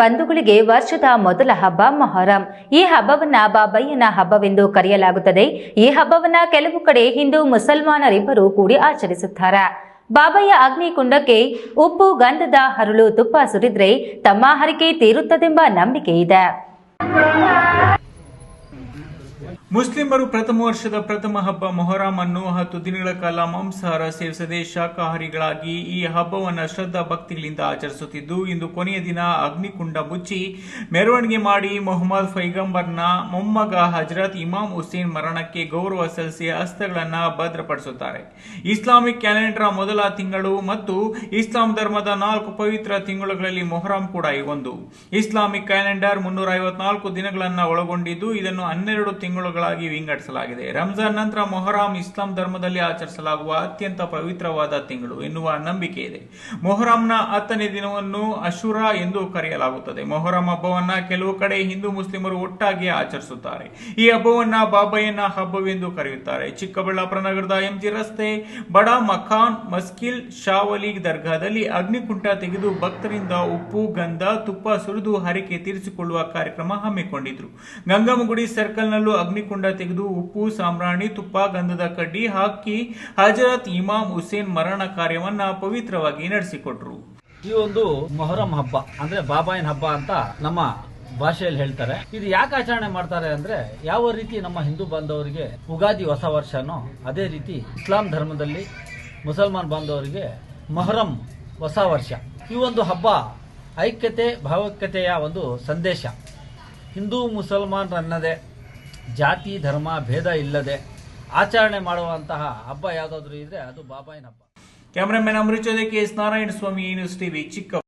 ಬಂಧುಗಳಿಗೆ ವರ್ಷದ ಮೊದಲ ಹಬ್ಬ ಮೊಹರಂ. ಈ ಹಬ್ಬವನ್ನ ಬಾಬಯ್ಯನ ಹಬ್ಬವೆಂದು ಕರೆಯಲಾಗುತ್ತದೆ. ಈ ಹಬ್ಬವನ್ನ ಕೆಲವು ಕಡೆ ಹಿಂದೂ ಮುಸಲ್ಮಾನರಿಬ್ಬರು ಕೂಡಿ ಆಚರಿಸುತ್ತಾರೆ. ಬಾಬಯ್ಯ ಅಗ್ನಿಕುಂಡಕ್ಕೆ ಉಪ್ಪು ಗಂಧದ ಹರಳು ತುಪ್ಪ ಸುರಿದ್ರೆ ತಮ್ಮ ಹರಿಕೆ ತೀರುತ್ತದೆಂಬ ನಂಬಿಕೆ ಇದೆ ಮುಸ್ಲಿಮರು ಪ್ರಥಮ ವರ್ಷದ ಪ್ರಥಮ ಹಬ್ಬ ಮೊಹರಾಂ ಅನ್ನು ಹತ್ತು ದಿನಗಳ ಕಾಲ ಮಾಂಸಾಹಾರ ಸೇವಿಸದೆ ಶಾಕಾಹಾರಿಗಳಾಗಿ ಈ ಹಬ್ಬವನ್ನು ಶ್ರದ್ಧಾ ಭಕ್ತಿಗಳಿಂದ ಆಚರಿಸುತ್ತಿದ್ದು, ಇಂದು ಕೊನೆಯ ದಿನ ಅಗ್ನಿಕುಂಡ ಮುಚ್ಚಿ ಮೆರವಣಿಗೆ ಮಾಡಿ ಮೊಹಮ್ಮದ್ ಫೈಗಂಬರ್ನ ಮೊಮ್ಮಗ ಹಜರತ್ ಇಮಾಮ್ ಹುಸೇನ್ ಮರಣಕ್ಕೆ ಗೌರವ ಸಲ್ಲಿಸಿ ಅಸ್ತ್ರಗಳನ್ನು ಭದ್ರಪಡಿಸುತ್ತಾರೆ. ಇಸ್ಲಾಮಿಕ್ ಕ್ಯಾಲೆಂಡರ್ ಮೊದಲ ತಿಂಗಳು ಮತ್ತು ಇಸ್ಲಾಂ ಧರ್ಮದ ನಾಲ್ಕು ಪವಿತ್ರ ತಿಂಗಳುಗಳಲ್ಲಿ ಮೊಹರಂ ಕೂಡ ಒಂದು ಇಸ್ಲಾಮಿಕ್ ಕ್ಯಾಲೆಂಡರ್ ಮುನ್ನೂರ ಐವತ್ನಾಲ್ಕು ದಿನಗಳನ್ನು ಒಳಗೊಂಡಿದ್ದು, ಇದನ್ನು ಹನ್ನೆರಡು ತಿಂಗಳುಗಳಾಗಿ ವಿಂಗಡಿಸಲಾಗಿದೆ. ರಂಜಾನ್ ನಂತರ ಮೊಹರಾಂ ಇಸ್ಲಾಂ ಧರ್ಮದಲ್ಲಿ ಆಚರಿಸಲಾಗುವ ಅತ್ಯಂತ ಪವಿತ್ರವಾದ ತಿಂಗಳು ಎನ್ನುವ ನಂಬಿಕೆ ಇದೆ. ಮೊಹರಂನ ಹತ್ತನೇ ದಿನವನ್ನು ಅಶುರಾ ಎಂದು ಕರೆಯಲಾಗುತ್ತದೆ. ಮೊಹರಂ ಹಬ್ಬವನ್ನ ಕೆಲವು ಕಡೆ ಹಿಂದೂ ಮುಸ್ಲಿಮರು ಒಟ್ಟಾಗಿ ಆಚರಿಸುತ್ತಾರೆ. ಈ ಹಬ್ಬವನ್ನ ಬಾಬಯ್ಯನ ಹಬ್ಬವೆಂದು ಕರೆಯುತ್ತಾರೆ. ಚಿಕ್ಕಬಳ್ಳಾಪುರ ನಗರದ ಎಂಜಿ ರಸ್ತೆ, ಬಡ ಮಖಾನ್, ಮಸ್ಕಿಲ್, ಶಾವಲಿ ದರ್ಗಾದಲ್ಲಿ ಅಗ್ನಿಕುಂಟ ತೆಗೆದು ಭಕ್ತರಿಂದ ಉಪ್ಪು, ಗಂಧ, ತುಪ್ಪ ಸುರಿದು ಹರಿಕೆ ತೀರಿಸಿಕೊಳ್ಳುವ ಕಾರ್ಯಕ್ರಮ ಹಮ್ಮಿಕೊಂಡಿದ್ರು. ಗಂಗಮ್ಮಗುಡಿ ಸರ್ಕಲ್ನಲ್ಲೂ ಅಗ್ನಿಕುಂಡ ತೆಗೆದು ಉಪ್ಪು, ಸಾಂಬ್ರಾಣಿ, ತುಪ್ಪ, ಗಂಧದ ಕಡ್ಡಿ ಹಾಕಿ ಹಜರತ್ ಇಮಾಮ್ ಹುಸೇನ್ ಮರಣ ಕಾರ್ಯವನ್ನ ಪವಿತ್ರವಾಗಿ ನಡೆಸಿಕೊಟ್ರು. ಈ ಒಂದು ಮೊಹರಂ ಹಬ್ಬ, ಅಂದ್ರೆ ಬಾಬಾಯಿನ ಹಬ್ಬ ಅಂತ ನಮ್ಮ ಭಾಷೆಯಲ್ಲಿ ಹೇಳ್ತಾರೆ. ಇದು ಯಾಕೆ ಆಚರಣೆ ಮಾಡ್ತಾರೆ ಅಂದ್ರೆ ಯಾವ ರೀತಿ ನಮ್ಮ ಹಿಂದೂ ಬಾಂಧವರಿಗೆ ಉಗಾದಿ ಹೊಸ ವರ್ಷನೋ ಅದೇ ರೀತಿ ಇಸ್ಲಾಂ ಧರ್ಮದಲ್ಲಿ ಮುಸಲ್ಮಾನ್ ಬಾಂಧವರಿಗೆ ಮೊಹರಂ ಹೊಸ ವರ್ಷ. ಈ ಒಂದು ಹಬ್ಬ ಐಕ್ಯತೆ, ಭಾವೈಕ್ಯತೆಯ ಒಂದು ಸಂದೇಶ. ಹಿಂದೂ ಮುಸಲ್ಮಾನರನ್ನದೇ ಜಾತಿ, ಧರ್ಮ, ಭೇದ ಇಲ್ಲದೆ ಆಚರಣೆ ಮಾಡುವಂತಹ ಹಬ್ಬ ಯಾವುದಾದ್ರೂ ಇದ್ರೆ ಅದು ಬಾಬಾಯಿನ ಹಬ್ಬ. ಕ್ಯಾಮ್ರಾಮನ್ ಅಮೃತ ಜೊತೆ K S Narayana Swamy university ಚಿಕ್ಕ